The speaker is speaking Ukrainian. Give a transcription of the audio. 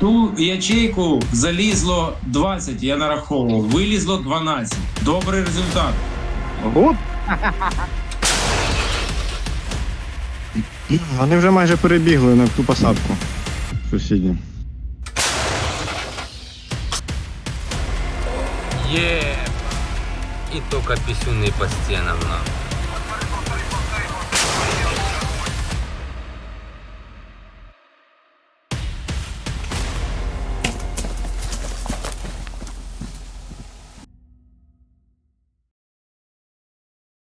ту ячейку залізло 20, я нараховував, вилізло 12. Добрий результат. Гуд. Вони вже майже перебігли на ту посадку. Сусідні. Є. І тільки пісюни по стінам нам.